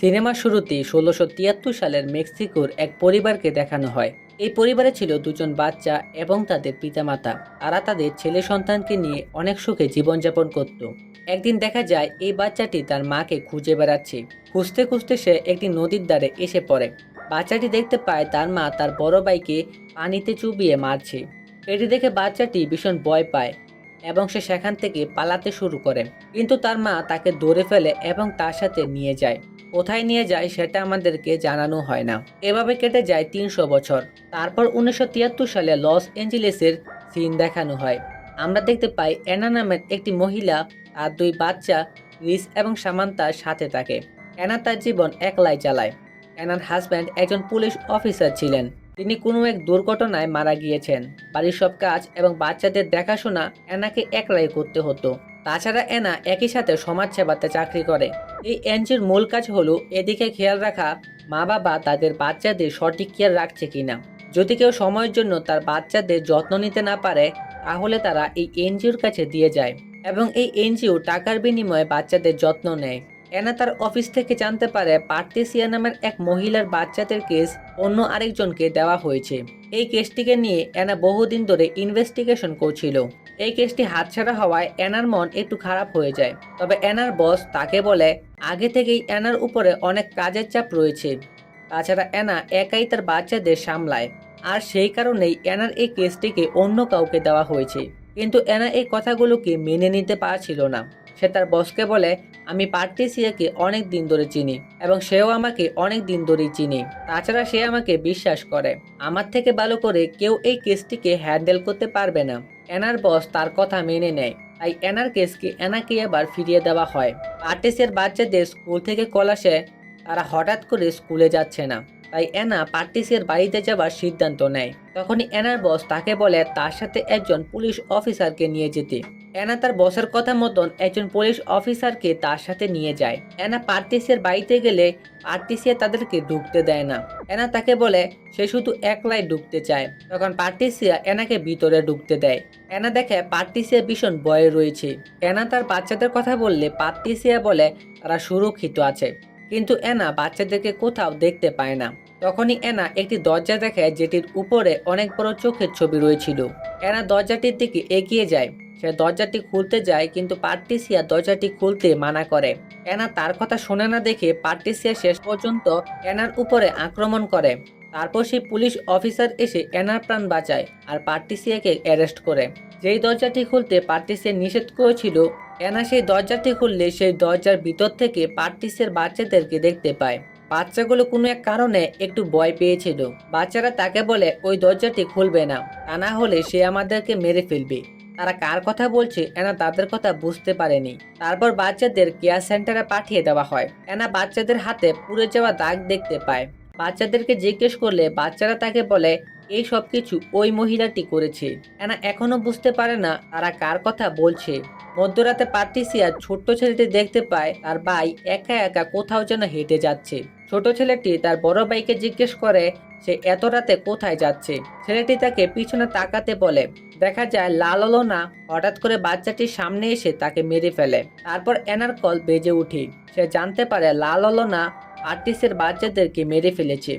সিনেমার শুরুতে ষোলোশো তিয়াত্তর সালের মেক্সিকোর এক পরিবারকে দেখানো হয়। এই পরিবারে ছিল দুজন বাচ্চা এবং তাদের পিতামাতা। তারা তাদের ছেলে সন্তানকে নিয়ে অনেক সুখে জীবনযাপন করত। একদিন দেখা যায়, এই বাচ্চাটি তার মাকে খুঁজে বেড়াচ্ছে। খুঁজতে খুঁজতে সে একটি নদীর ধারে এসে পড়ে। বাচ্চাটি দেখতে পায়, তার মা তার বড় ভাইকে পানিতে চুবিয়ে মারছে। এটি দেখে বাচ্চাটি ভীষণ ভয় পায়। এবং সে সেখান থেকে পালাতে শুরু করে। কিন্তু তার মা তাকে ধরে ফেলে এবং তার সাথে নিয়ে যায়। কোথায় নিয়ে যায় সেটা আমাদেরকে জানানো হয় না। এভাবে কেটে যায় তিনশো বছর। তারপর উনিশশো তিয়াত্তর সালে লস অ্যাঞ্জেলেসের সিন দেখানো হয়। আমরা দেখতে পাই অ্যানা নামের একটি মহিলা তার দুই বাচ্চা রিস এবং সামান্তার সাথে থাকে। অ্যানা তার জীবন একলাই চালায়। অ্যানার হাজব্যান্ড একজন পুলিশ অফিসার ছিলেন। তিনি কোনো এক দুর্ঘটনায় মারা গিয়েছেন। বাড়ির সব কাজ এবং বাচ্চাদের দেখাশোনা অ্যানাকে একলাই করতে হতো। তাছাড়া এনা একই সাথে সমাজসেবাতে চাকরি করে। এই এনজিওর মূল কাজ হলো এদিকে খেয়াল রাখা মা বাবা তাদের বাচ্চাদের সঠিক খেয়াল রাখছে কিনা। যদি কেউ সময়ের জন্য তার বাচ্চাদের যত্ন নিতে না পারে, তাহলে তারা এই এনজিওর কাছে দিয়ে যায় এবং এই এনজিও টাকার বিনিময়ে বাচ্চাদের যত্ন নেয়। এনা তার অফিস থেকে জানতে পারে পার্তেসিয়া নামের এক মহিলার বাচ্চাদের কেস অন্য আরেকজনকে দেওয়া হয়েছে। এই কেসটিকে নিয়ে এনা বহুদিন ধরে ইনভেস্টিগেশন করছিল। এই কেসটি হাতছাড়া হওয়ায় এনার মন একটু খারাপ হয়ে যায়। তবে এনার বস তাকে বলে, আগে থেকেই এনার উপরে অনেক কাজের চাপ রয়েছে। তাছাড়া এনা একাই তার বাচ্চাদের সামলায়। আর সেই কারণেই এনার এই কেসটিকে অন্য কাউকে দেওয়া হয়েছে। কিন্তু এনা এই কথাগুলোকে মেনে নিতে পারছিল না। সে তার বসকে বলে, আমি পার্টিসিয়াকে অনেক দিন ধরে চিনি এবং সেও আমাকে অনেক দিন ধরেই চিনি। তাছাড়া সে আমাকে বিশ্বাস করে। আমার থেকে ভালো করে কেউ এই কেসটিকে হ্যান্ডেল করতে পারবে না। এনার বস তার কথা মেনে নেয়। তাই এনার কেসকে এনাকে আবার ফিরিয়ে দেওয়া হয়। পার্টিসের বাচ্চাদের স্কুল থেকে কল আসে, তারা হঠাৎ করে স্কুলে যাচ্ছে না। তাই এনা পার্টিসের বাড়িতে যাওয়ার সিদ্ধান্ত নেয়। তখনই এনার বস তাকে বলে, তার সাথে একজন পুলিশ অফিসারকে নিয়ে যেতে। এনা তার বসের কথা মতন একজন পুলিশ অফিসারকে তার সাথে নিয়ে যায়। এনা পার্টিসের বাড়িতে গেলে পার্টিসিয়া তাদেরকে ঢুকতে দেয় না। এনা তাকে বলে, সে শুধু একলাই ঢুকতে চায়। তখন পার্টিসিয়া এনাকে ভিতরে ঢুকতে দেয়। এনা দেখে পার্টিসিয়া ভীষণ ভয়ে রয়েছে। এনা তার বাচ্চাদের কথা বললে পার্টিসিয়া বলে, তারা সুরক্ষিত আছে। কিন্তু এনা বাচ্চাদেরকে কোথাও দেখতে পায় না। তখনই এনা একটি দরজা দেখে যেটির উপরে অনেক বড় চোখের ছবি রয়েছিল। এনা দরজাটির দিকে এগিয়ে যায়। সে দরজাটি খুলতে যায় কিন্তু পার্টিসিয়া দরজাটি খুলতে মানা করে। এনা তার কথা শোনে না দেখে পার্টিসিয়া শেষ পর্যন্ত এনার উপরে আক্রমণ করে। তারপর সেই পুলিশ অফিসার এসে এনার প্রাণ বাঁচায় আর পার্টিসিয়াকে অ্যারেস্ট করে। যেই দরজাটি খুলতে পার্টিসিয়া নিষেধ করেছিল এনা সেই দরজাটি খুললে সেই দরজার ভিতর থেকে পার্টিসের বাচ্চাদেরকে দেখতে পায়। বাচ্চাগুলো কোনো এক কারণে একটু ভয় পেয়েছিল। বাচ্চারা তাকে বলে, ওই দরজাটি খুলবে না। তা না হলে সে আমাদেরকে মেরে ফেলবে। তারা কার কথা বলছে এনা তাদের কথা বুঝতে পারেনি। তারপর বাচ্চাদের কেয়ার সেন্টারে পাঠিয়ে দেওয়া হয়। এনা বাচ্চাদের হাতে পুড়ে যাওয়া দাগ দেখতে পায়। বাচ্চাদেরকে জিজ্ঞেস করলে বাচ্চারা তাকে বলে এই সব কিছু ওই মহিলাটি করেছে। এনা এখনও বুঝতে পারে না তারা কার কথা বলছে। মধ্যরাতে পার্টিসিয়া ছোট্ট ছেলেটি দেখতে পায় তার ভাই একা একা কোথাও যেন হেঁটে যাচ্ছে। ছোট ছেলেটি তার বড় ভাইকে জিজ্ঞেস করে, সে এত রাতে কোথায় যাচ্ছে? ছেলেটি তাকে পিছনে তাকাতে বলে, দেখা যায় লাল না। হঠাৎ করে বাচ্চাটির সামনে এসে তাকে মেরে ফেলে। তারপর এনার কল বেজে উঠে সে জানতে পারে লাল না আর্টিস্টের বাচ্চাদেরকে মেরে ফেলেছে।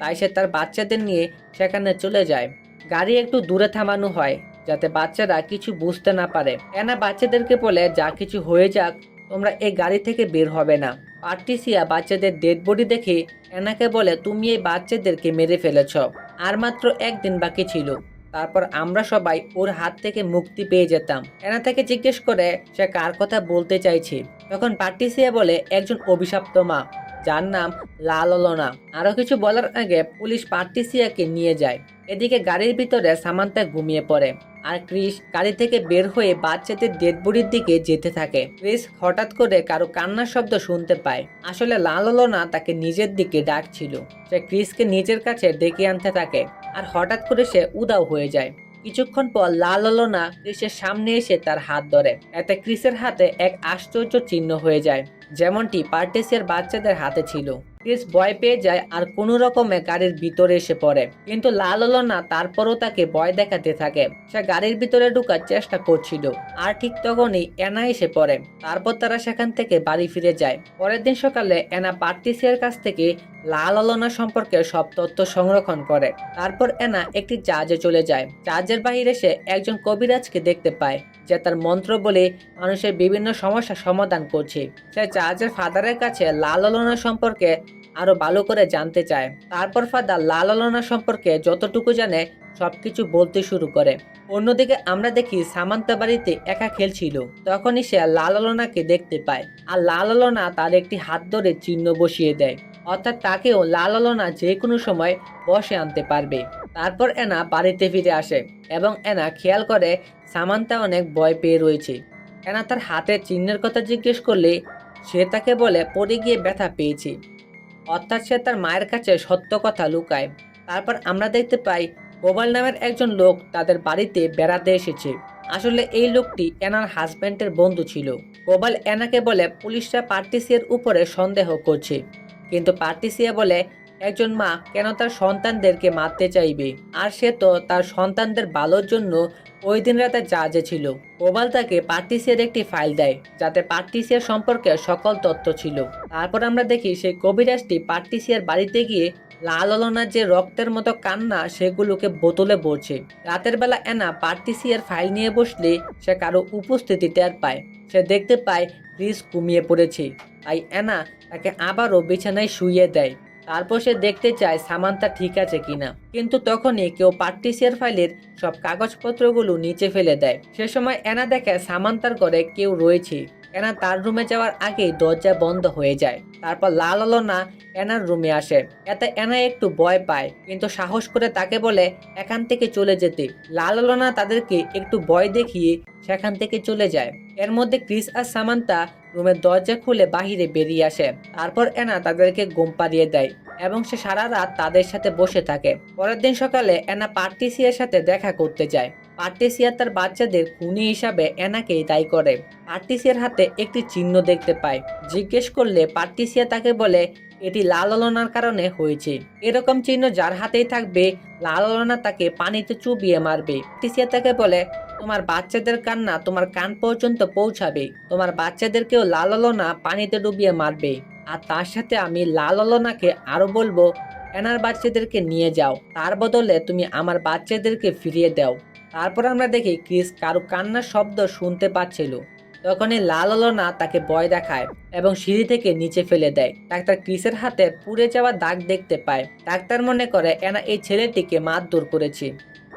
তাই সে তার বাচ্চাদের নিয়ে সেখানে চলে যায়। গাড়ি একটু দূরে থামানো হয়, যাতে বাচ্চারা কিছু বুঝতে না পারে। এনা বাচ্চাদেরকে বলে, যা কিছু হয়ে যাক, তোমরা এই গাড়ি থেকে বের হবে না। পার্টিসিয়া বাচ্চাদের ডেড বডি দেখে এনাকে বলে, তুমি এই বাচ্চাদেরকে মেরে ফেলেছ। আর মাত্র একদিন বাকি ছিল। তারপর আমরা সবাই ওর হাত থেকে মুক্তি পেয়ে যেতাম। এনা তাকে জিজ্ঞেস করে, সে কার কথা বলতে চাইছে? তখন পার্টিসিয়া বলে, একজন অভিশপ্ত মা। যার নাম লালনা আরও কিছু বলার আগে পুলিশ পার্টিসিয়াকে নিয়ে যায়। এদিকে গাড়ির ভিতরে সামান্তা ঘুমিয়ে পড়ে আর ক্রিস গাড়ি থেকে বের হয়ে বাচ্চাদের ডেড বডির দিকে যেতে থাকে। ক্রিস হঠাৎ করে কারও কান্নার শব্দ শুনতে পায়। আসলে লালনা তাকে নিজের দিকে ডাকছিল। সে ক্রিসকে নিজের কাছে ডেকে আনতে থাকে আর হঠাৎ করে সে উদাও হয়ে যায়। কিছুক্ষণ পর লাল আলোনা ক্রিসের সামনে এসে তার হাত ধরে। এতে ক্রিসের হাতে এক আশ্চর্য চিহ্ন হয়ে যায়, যেমনটি পার্টেসিয়ার বাচ্চাদের হাতে ছিল। ক্রিস ভয় পেয়ে যায় আর কোনো রকমে গাড়ির ভিতরে এসে পড়ে। কিন্তু লাল হলো না, তারপরও তাকে ভয় দেখাতে থাকে। সে গাড়ির ভিতরে ঢুকার চেষ্টা করছিল, আর ঠিক তখনই এনা এসে পড়ে। তারপর তারা সেখান থেকে বাড়ি ফিরে যায়। পরের দিন সকালে এনা পার্টিসিয়ার কাছ থেকে লাল আলোনা সম্পর্কে সব তথ্য সংরক্ষণ করে। তারপর এনা একটি জাহাজে চলে যায়। জাহাজের বাহিরে সে একজন কবিরাজকে দেখতে পায়, যে তার মন্ত্র বলে মানুষের বিভিন্ন সমস্যার সমাধান করছে। সে জাহাজের ফাদারের কাছে লাল আলোনা সম্পর্কে আরও ভালো করে জানতে চায়। তারপর ফাদার লাল আলোনা সম্পর্কে যতটুকু জানে, সবকিছু বলতে শুরু করে। অন্যদিকে আমরা দেখি সামান্তা বাড়িতে একা খেলছিল। তখনই সে লাল আলোনাকে দেখতে পায়। আর লাল আলোনা তার একটি হাত ধরে চিহ্ন বসিয়ে দেয়। অর্থাৎ তাকেও লাল আলোনা যে কোনো সময় বসে আনতে পারবে। তারপর এনা বাড়িতে ফিরে আসে এবং এনা খেয়াল করে সামান্তা অনেক ভয় পেয়ে রয়েছে। এনা তার হাতের চিহ্নের কথা জিজ্ঞেস করলে সে তাকে বলে, পড়ে গিয়ে ব্যথা পেয়েছে। অর্থাৎ সে তার মায়ের কাছে সত্য কথা লুকায়। তারপর আমরা দেখতে পাই গোবাল নামের একজন লোক তাদের বাড়িতে বেড়াতে এসেছে। আসলে এই লোকটি এনার হাজব্যান্ডের বন্ধু ছিল। গোবাল এনাকে বলে, পুলিশরা পার্টিসিয়ার উপরে সন্দেহ করছে। কিন্তু পার্টিসিয়া বলে একজন মা কেন তার সন্তানদেরকে মারতে চাইবে? আর সে তো তার সন্তানদের ভালোর জন্য ওই দিন রাতে জাহাজে ছিল। ওবাল তাকে পার্টিসিয়ার একটি ফাইল দেয়, যাতে পার্টিসিয়ার সম্পর্কে সকল তথ্য ছিল। তারপর আমরা দেখি সেই কবিরাজটি পার্টিসিয়ার বাড়িতে গিয়ে লাল অলনার যে রক্তের মতো কান্না সেগুলোকে বোতলে ভরছে। রাতের বেলা এনা পার্টিসিয়ার ফাইল নিয়ে বসলে সে কারও উপস্থিতি টের পায়। সে দেখতে পায় ক্রিস ঘুমিয়ে পড়েছে। তাই এনা তাকে আবারও বিছানায় শুইয়ে দেয়। তারপর সে দেখতে চায় সামান্তা ঠিক আছে কিনা। কিন্তু তখনই কেউ পার্টিসিয়ার ফাইলের সব কাগজপত্রগুলো নিচে ফেলে দেয়। সে সময় এনা দেখে সামান্তার ঘরে কেউ রয়েছে। এনা তার রুমে যাওয়ার আগেই দরজা বন্ধ হয়ে যায়। তারপর লাল আলোনা এনার রুমে আসে। এতে এনা একটু ভয় পায়, কিন্তু সাহস করে তাকে বলে, এখান থেকে চলে যেতে। লাল আলোনা তাদেরকে একটু ভয় দেখিয়ে সেখান থেকে চলে যায়। এর মধ্যে ক্রিস আর সামান্তা রুমের দরজা খুলে বাহিরে বেরিয়ে আসে। তারপর এনা তাদেরকে ঘুম পাড়িয়ে দেয় এবং সে সারা রাত তাদের সাথে বসে থাকে। পরের দিন সকালে এনা পার্টিসিয়ার সাথে দেখা করতে যায়। পার্টিসিয়া তার বাচ্চাদের খুনি হিসাবে এনাকেই দায়ী করে। পার্টিসিয়ার হাতে একটি চিহ্ন দেখতে পায়। জিজ্ঞেস করলে পার্টিসিয়া তাকে বলে, এটি লাল কারণে হয়েছে। এরকম চিহ্ন যার হাতেই থাকবে, লাল তাকে পানিতে চুবিয়ে মারবে। পার্টিসিয়া তাকে বলে তোমার বাচ্চাদের কান্না তোমার কান পর্যন্ত পৌঁছাবে। তোমার বাচ্চাদেরকেও লাল অলনা পানিতে ডুবিয়ে মারবে। আর তার সাথে আমি লাল অলনাকে আরও বলব, এনার বাচ্চাদেরকে নিয়ে যাও। তার বদলে তুমি আমার বাচ্চাদেরকে ফিরিয়ে দাও। তারপর আমরা দেখি ক্রিস কারও কান্নার শব্দ শুনতে পাচ্ছিল। তখনই লাল অলনা তাকে ভয় দেখায় এবং সিঁড়ি থেকে নিচে ফেলে দেয়। ডাক্তার ক্রিসের হাতে পুড়ে যাওয়া দাগ দেখতে পায়। ডাক্তার মনে করে এনা এই ছেলেটিকে মারধর করেছে।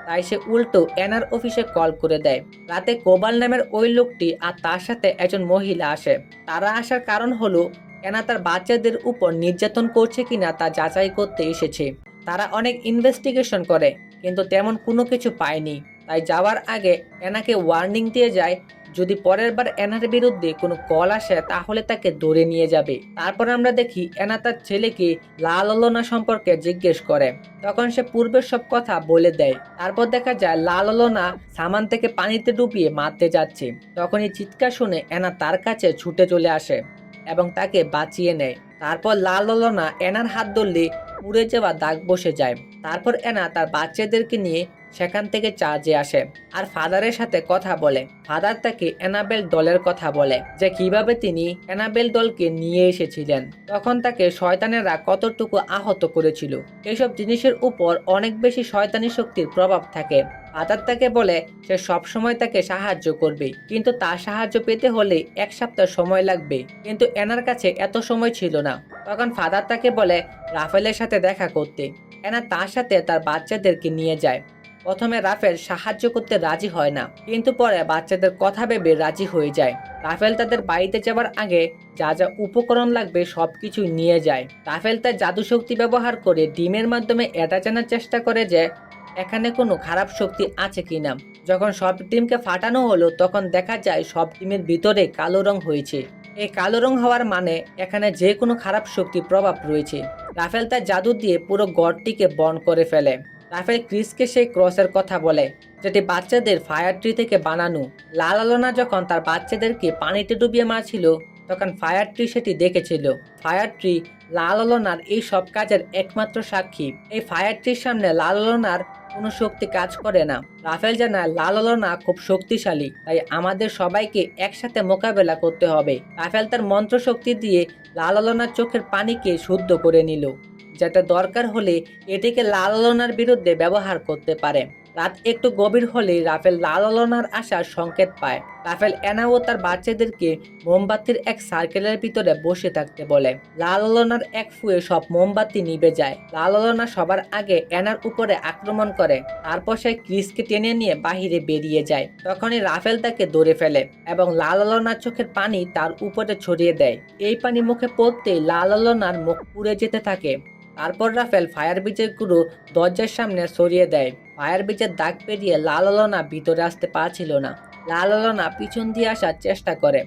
তাই সে উল্টো এনার অফিসে কল করে দেয়। রাতে কোবাল নামের ওই লোকটি আর তার সাথে একজন মহিলা আসে। তারা আসার কারণ হলো, এনা তার বাচ্চাদের উপর নির্যাতন করছে কিনা তা যাচাই করতে এসেছে। তারা অনেক ইনভেস্টিগেশন করে, কিন্তু তেমন কোনো কিছু পায়নি। তাই যাওয়ার আগে এনাকে ওয়ার্নিং দিয়ে যায় যদি পরের বার এনার বিরুদ্ধে কোনো কল আসে, তাহলে তাকে ধরে নিয়ে যাবে। তারপর আমরা দেখি এনা তার ছেলেকে লাল অলনা সম্পর্কে জিজ্ঞেস করে। তখন সে পূর্বের সব কথা বলে দেয়। তারপর দেখা যায় লাল অলনা সামান থেকে পানিতে ডুবিয়ে মারতে যাচ্ছে। তখন এই চিৎকার শুনে এনা তার কাছে ছুটে চলে আসে এবং তাকে বাঁচিয়ে নেয়। তারপর লাল অলনা এনার হাত ধরলে পুড়ে যাওয়া দাগ বসে যায়। তারপর এনা তার বাচ্চাদেরকে নিয়ে সেখান থেকে চার্জে আসে আর ফাদারের সাথে কথা বলে। ফাদার তাকে এনাবেল দলের কথা বলে যে কীভাবে তিনি এনাবেল দলকে নিয়ে এসেছিলেন। তখন তাকে শয়তানেরা কতটুকু আহত করেছিল। এসব জিনিসের উপর অনেক বেশি শয়তানি শক্তির প্রভাব থাকে। ফাদার তাকে বলে, সে সবসময় তাকে সাহায্য করবে। কিন্তু তার সাহায্য পেতে হলে এক সপ্তাহ সময় লাগবে। কিন্তু এনার কাছে এত সময় ছিল না। তখন ফাদার তাকে বলে, রাফেলের সাথে দেখা করতে। এনা তার সাথে তার বাচ্চাদেরকে নিয়ে যায়। প্রথমে রাফেল সাহায্য করতে রাজি হয় না, কিন্তু পরে বাচ্চাদের কথা ভেবে রাজি হয়ে যায়। রাফেল তাদের বাড়িতে যাওয়ার আগে যা যা উপকরণ লাগবে সবকিছু নিয়ে যায়। রাফেল তার জাদু শক্তি ব্যবহার করে ডিমের মাধ্যমে এটা জানার চেষ্টা করে যে এখানে কোনো খারাপ শক্তি আছে কিনা। যখন সব ডিমকে ফাটানো হলো, তখন দেখা যায় সব ডিমের ভিতরে কালো রং হয়েছে। এই কালো রং হওয়ার মানে এখানে যে কোনো খারাপ শক্তি প্রভাব রয়েছে। রাফেল তার জাদু দিয়ে পুরো গড়টিকে বন করে ফেলে। রাফেল ক্রিসকে সেই ক্রসের কথা বলে, যেটি বাচ্চাদের ফায়ার ট্রি থেকে বানানো। লাল আলোনা যখন তার বাচ্চাদেরকে পানিতে ডুবিয়ে মারছিল, তখন ফায়ার ট্রি সেটি দেখেছিল। ফায়ার ট্রি লাললনার এই সব কাজের একমাত্র সাক্ষী। এই ফায়ার ট্রির সামনে লাললনার কোনো শক্তি কাজ করে না। রাফেল জানায় লাললনা খুব শক্তিশালী, তাই আমাদের সবাইকে একসাথে মোকাবেলা করতে হবে। রাফেল তার মন্ত্র শক্তি দিয়ে লাললনার চোখের পানিকে শুদ্ধ করে নিল। যাতে দরকার হলে এটিকে লাললনার বিরুদ্ধে ব্যবহার করতে পারে। রাত একটু গভীর হলে রাফেল লাললনার আসার সংকেত পায়। রাফেল এনা ও তার বাচ্চাদেরকে মোমবাতির এক সার্কেলের ভিতরে বসে থাকতে বলে। লাললনার এক ফুয়ে সব মোমবাতি নিভে যায়। লাললনা সবার আগে এনার উপরে আক্রমণ করে। তারপর সে ক্রিসকে টেনে নিয়ে বাহিরে বেরিয়ে যায়। তখনই রাফেল তাকে ধরে ফেলে এবং লাললনার চোখের পানি তার উপরে ছড়িয়ে দেয়। এই পানি মুখে পড়তেই লাললনার মুখ পুড়ে যেতে থাকে। তারপর রাফেল ফায়ার ব্রিজের গুরু দরজার সামনে সরিয়ে দেয়। ফায়ার ব্রিজের দাগ পেরিয়ে লাল লাললনা ভিতরে আসতে পারছিল না। লাল লাললনা পিছন দিয়ে আসার চেষ্টা করে।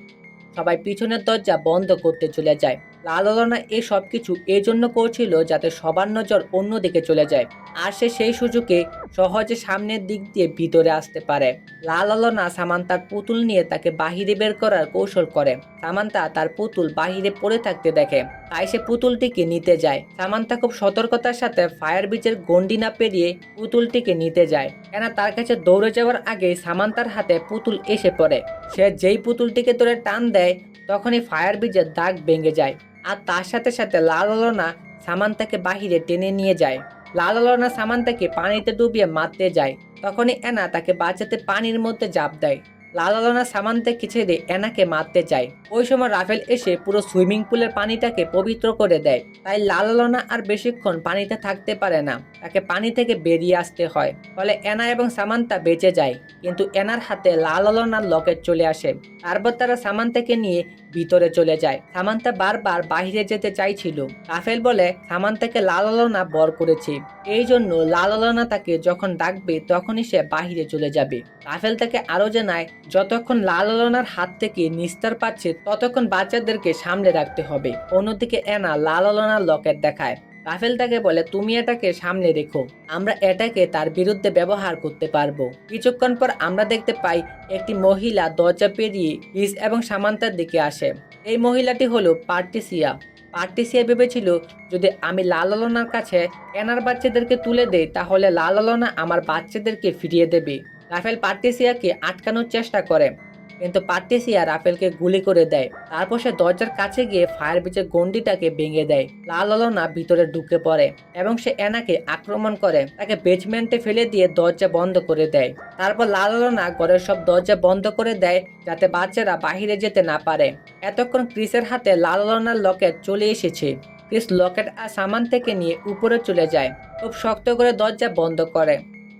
সবাই পিছনের দরজা বন্ধ করতে চলে যায়। লাল লাললনা এই সব কিছু এই জন্য করছিল যাতে সবার নজর অন্যদিকে চলে যায়। আর সে সেই সুযোগে সহজে সামনের দিক দিয়ে ভিতরে আসতে পারে। লাল লাললনা সামান্তার পুতুল নিয়ে তাকে বাহিরে বের করার কৌশল করে। সামান্তা তার পুতুল বাহিরে পড়ে থাকতে দেখে। তাই সে পুতুলটিকে নিতে যায়। সামান্তা খুব সতর্কতার সাথে ফায়ার ব্রিজের গন্ডি না পেরিয়ে পুতুলটিকে নিতে যায়। কেন তার কাছে দৌড়ে যাওয়ার আগে সামান্তার হাতে পুতুল এসে পড়ে। সে যেই পুতুলটিকে ধরে টান দেয়, তখনই ফায়ার ব্রিজের দাগ ভেঙে যায়। আর তার সাথে সাথে লাল লাললনা সামান্তাকে বাহিরে টেনে নিয়ে যায়। লাল লাললনা সামান্তাকে পানিতে ডুবিয়ে মারতে যায়। তখনই এনা তাকে বাঁচাতে পানির মধ্যে জাপ দেয়। লাললনা সামান্তাকে ছেড়ে এনাকে মারতে যায় ওই সময় রাফেল এসে পুরো সুইমিং পুলের পানিটাকে পবিত্র করে দেয়। তাই লালালনা আর বেশিক্ষণ পানিতে থাকতে পারে না। তাকে পানি থেকে বেরিয়ে আসতে হয়। ফলে এনা এবং সামান্তা বেঁচে যায়। কিন্তু এনার হাতে লালালনার লকেট চলে আসে। তারপর তারা সামান্তাকে নিয়ে ভিতরে চলে যায়। সামান্তা বারবার বাহিরে যেতে চাইছিল। রাফেল বলে, সামান্তাকে লালনা বর করেছে। এই জন্য লাললনা তাকে যখন ডাকবে, তখনই সে বাহিরে চলে যাবে। রাফেল তাকে আরও জানায়, যতক্ষণ লাললনার হাত থেকে নিস্তার পাচ্ছে, ততক্ষণ বাচ্চাদেরকে সামলে রাখতে হবে। অন্যদিকে এনা লাললনার লকেট দেখায়। রাফেল তাকে বলে, তুমি এটাকে সামনে রেখো। আমরা এটাকে তার বিরুদ্ধে ব্যবহার করতে পারব। কিছুক্ষণ পর আমরা দেখতে পাই একটি মহিলা দরজা পেরিয়ে রিস এবং সামান্তার দিকে আসে। এই মহিলাটি হলো পার্টিসিয়া। পার্টিসিয়া ভেবেছিল, যদি আমি লাললনার কাছে এনার বাচ্চাদেরকে তুলে দেই, তাহলে লাললনা আমার বাচ্চাদেরকে ফিরিয়ে দেবে। রাফেল পার্টিসিয়াকে আটকানোর চেষ্টা করে। কিন্তু পার্টিসিয়া রাফেলকে গুলি করে দেয়। তারপর সে দরজার কাছে গিয়ে ফায়ার ব্রিজের গন্ডিটাকে ভেঙে দেয়। লাললনা ভিতরে ঢুকে পড়ে এবং সে এনাকে আক্রমণ করে। তাকে বেজমেন্টে ফেলে দিয়ে দরজা বন্ধ করে দেয়। তারপর লাল লাললনা ঘরের সব দরজা বন্ধ করে দেয় যাতে বাচ্চারা বাহিরে যেতে না পারে। এতক্ষণ ক্রিসের হাতে লাললনার লকেট চলে এসেছে। ক্রিস লকেট আর সামান থেকে নিয়ে উপরে চলে যায়। খুব শক্ত করে দরজা বন্ধ করে।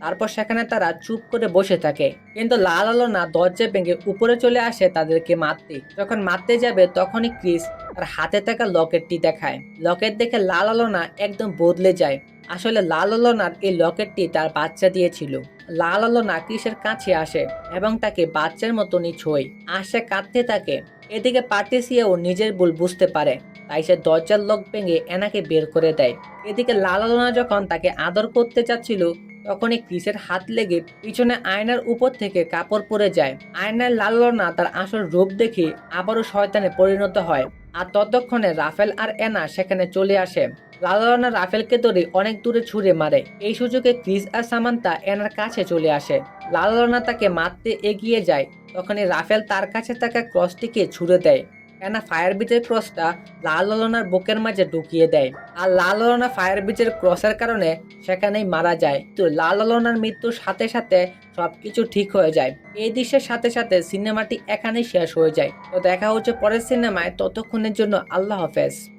তারপর সেখানে তারা চুপ করে বসে থাকে। কিন্তু লাল আলো না দরজা ভেঙে উপরে চলে আসে তাদেরকে মারতে। যখন মারতে যাবে তখনই ক্রিস তার হাতে থাকা লকেটটি দেখায়। লকেট দেখে লাল আলো না একদম বদলে যায়। আসলে লাল আলোনার এই লকেটটি তার বাচ্চা দিয়েছিল। লাল আলোনা ক্রিসের কাছে আসে এবং তাকে বাচ্চার মতনই ছোয়। আর কাঁদতে থাকে। এদিকে পার্টিসিয়াও নিজের ভুল বুঝতে পারে। তাই সে দরজার লক ভেঙে এনাকে বের করে দেয়। এদিকে লাল আলোনা যখন তাকে আদর করতে চাচ্ছিল তখনই ক্রিসের হাত লেগে পিছনে আয়নার উপর থেকে কাপড় পরে যায়। আয়নার লালনা তার আসল রূপ দেখে আবারও শয়তানে পরিণত হয়। আর ততক্ষণে রাফেল আর এনা সেখানে চলে আসে। লালনা রাফেলকে ধরে অনেক দূরে ছুঁড়ে মারে। এই সুযোগে ক্রিস আর সামান্তা এনার কাছে চলে আসে। লালনা তাকে মারতে এগিয়ে যায়। তখনই রাফেল তার কাছে থাকা ক্রসটিকে ছুঁড়ে দেয়। এনা ফায়ার ব্রিজের ক্রসটা লাল ললনার বুকের মাঝে ঢুকিয়ে দেয়। আর লাল ললনা ফায়ার ব্রিজের ক্রসের কারণে সেখানেই মারা যায়। তো লাল ললনার মৃত্যুর সাথে সাথে সব কিছু ঠিক হয়ে যায়। এই দৃশ্যের সাথে সাথে সিনেমাটি এখানেই শেষ হয়ে যায়। তো দেখা হচ্ছে পরের সিনেমায়। ততক্ষণের জন্য আল্লাহ হাফেজ।